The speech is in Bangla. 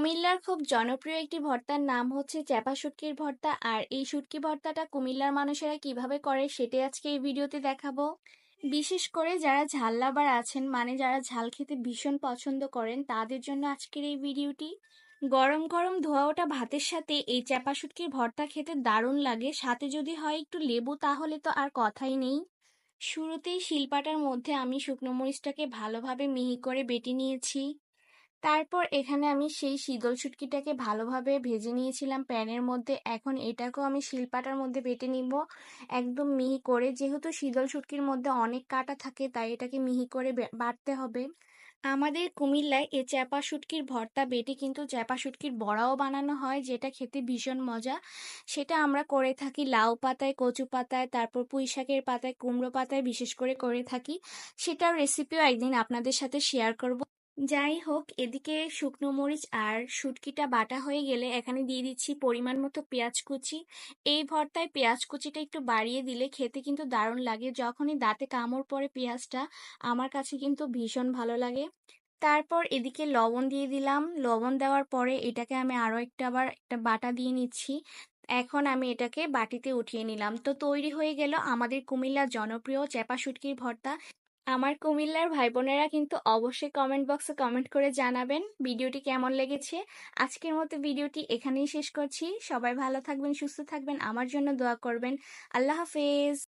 কুমিল্লার খুব জনপ্রিয় একটি ভর্তার নাম হচ্ছে চ্যাপা শুটকির ভর্তা। আর এই শুটকি ভর্তাটা কুমিল্লার মানুষেরা কীভাবে করে সেটাই আজকে এই ভিডিওতে দেখাবো। বিশেষ করে যারা ঝাল লাভার আছেন মানে যারা ঝাল খেতে ভীষণ পছন্দ করেন, তাদের জন্য আজকের এই ভিডিওটি। গরম গরম ধোয়া ওঠা ভাতের সাথে এই চ্যাপা শুটকির ভর্তা খেতে দারুণ লাগে। সাথে যদি হয় একটু লেবু, তাহলে তো আর কথাই নেই। শুরুতেই শিলপাটার মধ্যে আমি শুকনো মরিচটাকে ভালোভাবে মিহি করে বেটে নিয়েছি। তারপর এখানে আমি সেই শীতল শুটকিটাকে ভালোভাবে ভেজে নিয়েছিলাম প্যানের মধ্যে। এখন এটাকেও আমি শিলপাটার মধ্যে বেটে নিব। একদম মিহি করে, যেহেতু শীতল শুটকির মধ্যে অনেক কাটা থাকে, তাই এটাকে মিহি করে বাটতে হবে। আমাদের কুমিল্লায় এ চ্যাপা শুটকির ভর্তা বেটে কিন্তু চ্যাপা শুটকির বড়াও বানানো হয়, যেটা খেতে ভীষণ মজা। সেটা আমরা করে থাকি লাউ পাতায়, কচু পাতায়, তারপর পুঁই শাকের পাতায়, কুমড়ো পাতায় বিশেষ করে করে থাকি। সেটার রেসিপিও একদিন আপনাদের সাথে শেয়ার করব। যাই হোক, এদিকে শুকনো মরিচ আর শুটকিটা বাটা হয়ে গেলে এখানে দিয়ে দিচ্ছি পরিমাণ মতো পেঁয়াজ কুচি। এই ভর্তায় পেঁয়াজ কুচিটা একটু বাড়িয়ে দিলে খেতে কিন্তু দারুণ লাগে। যখনই দাঁতে কামড় পরে পেঁয়াজটা, আমার কাছে কিন্তু ভীষণ ভালো লাগে। তারপর এদিকে লবণ দিয়ে দিলাম। লবণ দেওয়ার পরে এটাকে আমি আরও একটা আবার একটা বাটা দিয়ে নিচ্ছি। এখন আমি এটাকে বাটিতে উঠিয়ে নিলাম। তো তৈরি হয়ে গেল আমাদের কুমিল্লার জনপ্রিয় চেপা শুটকির ভর্তা। আমার কুমিল্লার ভাই বোনেরা কিন্তু অবশ্যই কমেন্ট বক্সে কমেন্ট করে জানাবেন ভিডিওটি কেমন লেগেছে। আজকের মতো ভিডিওটি এখানেই শেষ করছি। সবাই ভালো থাকবেন, সুস্থ থাকবেন। আমার জন্য দোয়া করবেন। আল্লাহ হাফেজ।